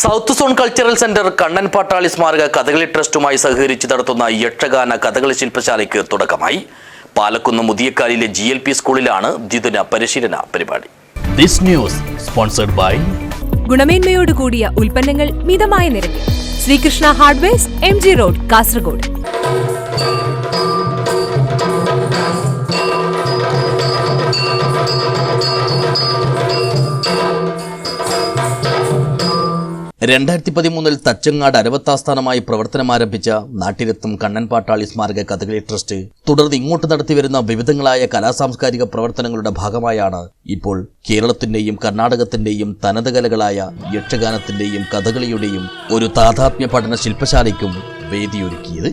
South zone cultural centre Kannan Pattali സ്മാരക കഥകളി ട്രസ്റ്റുമായി സഹകരിച്ച് നടത്തുന്ന യക്ഷഗാന കഥകളി ശില്പശാലയ്ക്ക് തുടക്കമായി. പാലക്കുന്ന് മുതിയക്കാലിലെ ജി എൽ പി സ്കൂളിലാണ് ദ്വിദിന പരിശീലന പരിപാടി. ദിസ് ന്യൂസ് സ്പോൺസർഡ് ബൈ ഗുണമേന്മയോട് കൂടിയ ഉൽപ്പന്നങ്ങൾ മിതമായ നിരക്കിൽ. Sreekrishna hardware M G road Kasaragod. രണ്ടായിരത്തി പതിമൂന്നിൽ തച്ചങ്ങാട് അരവത്താസ്ഥാനമായി പ്രവർത്തനം ആരംഭിച്ച നാട്ടിരത്തും കണ്ണൻ പാട്ടാളി സ്മാരക കഥകളി ട്രസ്റ്റ് തുടർന്ന് ഇങ്ങോട്ട് നടത്തിവരുന്ന വിവിധങ്ങളായ കലാസാംസ്കാരിക പ്രവർത്തനങ്ങളുടെ ഭാഗമായാണ് ഇപ്പോൾ കേരളത്തിന്റെയും കർണാടകത്തിന്റെയും തനത് കലകളായ യക്ഷഗാനത്തിന്റെയും കഥകളിയുടെയും ഒരു താതാത്മ്യ പഠന ശില്പശാലയ്ക്കും വേദിയൊരുക്കിയത്.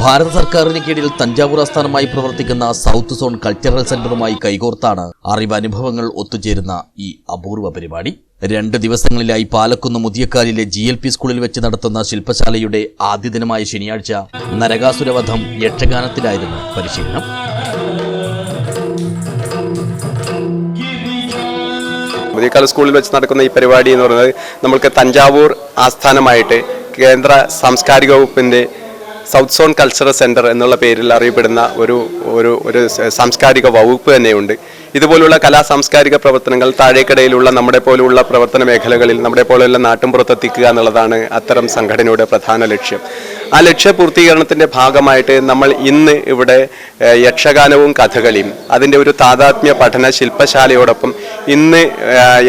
ഭാരത സർക്കാരിന് കീഴിൽ തഞ്ചാവൂർ ആസ്ഥാനമായി പ്രവർത്തിക്കുന്ന സൗത്ത് സോൺ കൾച്ചറൽ സെന്ററുമായി കൈകോർത്താണ് അറിവനുഭവങ്ങൾ ഒത്തുചേരുന്ന ഈ അപൂർവ പരിപാടി. രണ്ട് ദിവസങ്ങളിലായി പാലക്കുന്ന് മുതിയക്കാലിലെ ജി എൽ പി സ്കൂളിൽ വെച്ച് നടത്തുന്ന ശില്പശാലയുടെ ആദ്യ ദിനമായ ശനിയാഴ്ച നരകാസുരവധം യക്ഷഗാനത്തിലായിരുന്നു. പരിശീലനം. മുതിയക്കാൽ സ്കൂളിൽ വെച്ച് നടക്കുന്ന ഈ പരിപാടി എന്ന് പറയുന്നത് നമ്മൾക്ക് തഞ്ചാവൂർ ആസ്ഥാനമായിട്ട് കേന്ദ്ര സാംസ്കാരിക വകുപ്പിന്റെ സൗത്ത് സോൺ കൾച്ചറൽ സെന്റർ എന്നുള്ള പേരിൽ അറിയപ്പെടുന്ന ഒരു ഒരു ഒരു സാംസ്കാരിക വകുപ്പ് തന്നെയുണ്ട്. ഇതുപോലുള്ള കലാ സാംസ്കാരിക പ്രവർത്തനങ്ങൾ താഴേക്കടയിലുള്ള നമ്മുടെ പോലുള്ള പ്രവർത്തന മേഖലകളിൽ നമ്മുടെ പോലെയുള്ള നാട്ടിൻപുറത്തെത്തിക്കുക എന്നുള്ളതാണ് അത്തരം സംഘടനയുടെ പ്രധാന ലക്ഷ്യം. ആ ലക്ഷ്യ പൂർത്തീകരണത്തിന്റെ ഭാഗമായിട്ട് നമ്മൾ ഇന്ന് ഇവിടെ യക്ഷഗാനവും കഥകളിയും അതിന്റെ ഒരു താതാത്മ്യ പഠന ശില്പശാലയോടൊപ്പം ഇന്ന്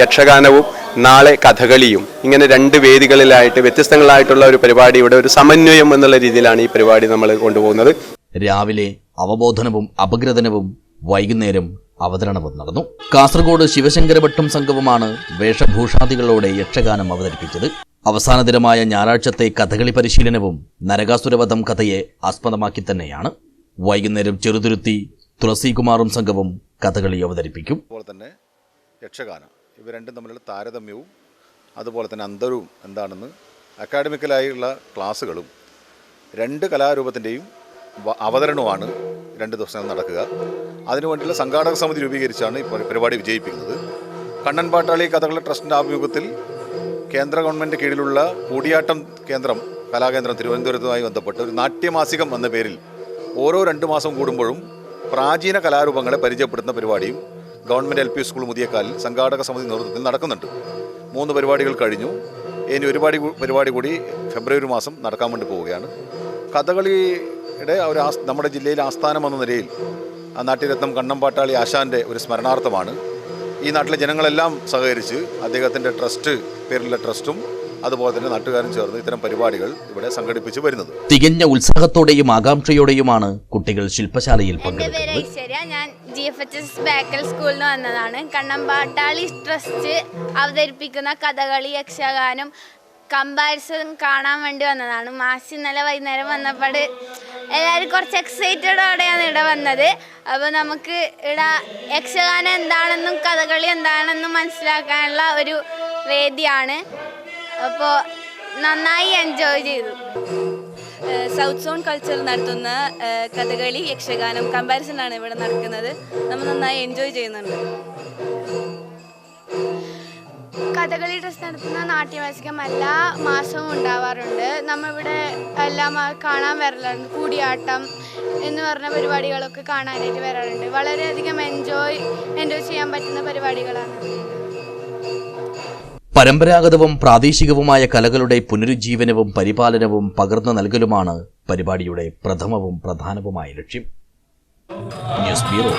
യക്ഷഗാനവും നാളെ കഥകളിയും ഇങ്ങനെ രണ്ട് വേദികളിലായിട്ട് വ്യത്യസ്തങ്ങളായിട്ടുള്ള ഒരു പരിപാടി ഇവിടെ ഒരു സമന്വയം എന്നുള്ള രീതിയിലാണ് ഈ പരിപാടി നമ്മൾ കൊണ്ടുപോകുന്നത്. രാവിലെ അവബോധനവും അപഗ്രഥനവും വൈകുന്നേരം അവതരണവും നടന്നു. കാസർഗോഡ് ശിവശങ്കരഭട്ടും സംഘവുമാണ് വേഷഭൂഷാദികളോടെ യക്ഷഗാനം അവതരിപ്പിച്ചത്. അവസാന ദിനമായ ഞായറാഴ്ചത്തെ കഥകളി പരിശീലനവും നരകാസുരവധം കഥയെ ആസ്പദമാക്കി തന്നെയാണ്. വൈകുന്നേരം ചെറുതുരുത്തി തുളസികുമാറും സംഘവും കഥകളി അവതരിപ്പിക്കും. അതുപോലെ തന്നെ യക്ഷഗാനം. ഇവ രണ്ടും തമ്മിലുള്ള താരതമ്യവും അതുപോലെ തന്നെ അന്തരവും എന്താണെന്ന് അക്കാഡമിക്കലായുള്ള ക്ലാസ്സുകളും രണ്ട് കലാരൂപത്തിന്റെയും അവതരണവുമാണ് രണ്ട് ദിവസങ്ങൾ നടക്കുക. അതിനുവേണ്ടിയുള്ള സംഘാടക സമിതി രൂപീകരിച്ചാണ് ഇപ്പോൾ പരിപാടി വിജയിപ്പിക്കുന്നത്. കണ്ണൻ പാട്ടാളി കഥകളി ട്രസ്റ്റിന്റെ ആഭിമുഖ്യത്തിൽ കേന്ദ്ര ഗവൺമെന്റ് കീഴിലുള്ള കൂടിയാട്ടം കേന്ദ്രം കലാകേന്ദ്രം തിരുവനന്തപുരത്തുമായി ബന്ധപ്പെട്ട് ഒരു നാട്യമാസികം എന്ന പേരിൽ ഓരോ രണ്ട് മാസം കൂടുമ്പോഴും പ്രാചീന കലാരൂപങ്ങളെ പരിചയപ്പെടുത്തുന്ന പരിപാടിയും ഗവൺമെന്റ് എൽ പി സ്കൂൾ മുതിയക്കാലിൽ സംഘാടക സമിതി നേതൃത്വത്തിൽ നടക്കുന്നുണ്ട്. മൂന്ന് പരിപാടികൾ കഴിഞ്ഞു. ഇനി ഒരുപാട് പരിപാടി കൂടി ഫെബ്രുവരി മാസം നടക്കാൻ വേണ്ടി പോവുകയാണ്. കഥകളിയുടെ ഒരു ആസ് നമ്മുടെ ജില്ലയിലെ ആസ്ഥാനം എന്ന നിലയിൽ ആ നാട്യരത്നം കണ്ണമ്പാട്ടാളി ആശാന്റെ ഒരു സ്മരണാർത്ഥമാണ്. ഈ നാട്ടിലെ ജനങ്ങളെല്ലാം സഹകരിച്ച് അദ്ദേഹത്തിന്റെ ട്രസ്റ്റ് പേരിലുള്ള ട്രസ്റ്റും അതുപോലെ തന്നെ നാട്ടുകാരും ചേർന്ന് ഇത്തരം പരിപാടികൾ ഇവിടെ സംഘടിപ്പിച്ച് വരുന്നത്. തികഞ്ഞ ഉത്സാഹത്തോടെയും ആകാംക്ഷയോടെയുമാണ് കുട്ടികൾ ശില്പശാലയിൽ പങ്കെടുക്കുന്നത്. ഞാൻ G F H S Bekal സ്കൂളിൽ നിന്ന് വന്നതാണ്. കണ്ണമ്പാട്ടാളി ട്രസ്റ്റ് അവതരിപ്പിക്കുന്ന കഥകളി യക്ഷഗാനം കമ്പാരിസൺ കാണാൻ വേണ്ടി വന്നതാണ്. മാസി ഇന്നലെ വൈകുന്നേരം വന്നപ്പോൾ എല്ലാവരും കുറച്ച് എക്സൈറ്റഡോടെയാണ് ഇവിടെ വന്നത്. അപ്പോൾ നമുക്ക് ഇവിടെ യക്ഷഗാനം എന്താണെന്നും കഥകളി എന്താണെന്നും മനസ്സിലാക്കാനുള്ള ഒരു വേദിയാണ്. അപ്പോൾ നന്നായി എൻജോയ് ചെയ്തു. സൗത്ത് സോൺ കൾച്ചർ നടത്തുന്ന കഥകളി യക്ഷഗാനം കമ്പാരിസൺ ആണ് ഇവിടെ നടക്കുന്നത്. നമ്മൾ നന്നായി എൻജോയ് ചെയ്യുന്നുണ്ട്. കഥകളി ഡ്രസ് നടത്തുന്ന നാട്യമത്സരം എല്ലാ മാസവും ഉണ്ടാവാറുണ്ട്. നമ്മളിവിടെ എല്ലാം കാണാൻ വരലുണ്ട് കൂടിയാട്ടം എന്ന് പറഞ്ഞ പരിപാടികളൊക്കെ കാണാനായിട്ട് വരാറുണ്ട്. വളരെയധികം എൻജോയ് എൻജോയ് ചെയ്യാൻ പറ്റുന്ന പരിപാടികളാണ്. പരമ്പരാഗതവും പ്രാദേശികവുമായ കലകളുടെ പുനരുജ്ജീവനവും പരിപാലനവും പകർന്നു നൽകലുമാണ് പരിപാടിയുടെ പ്രഥമവും പ്രധാനവുമായ ലക്ഷ്യം. News bureau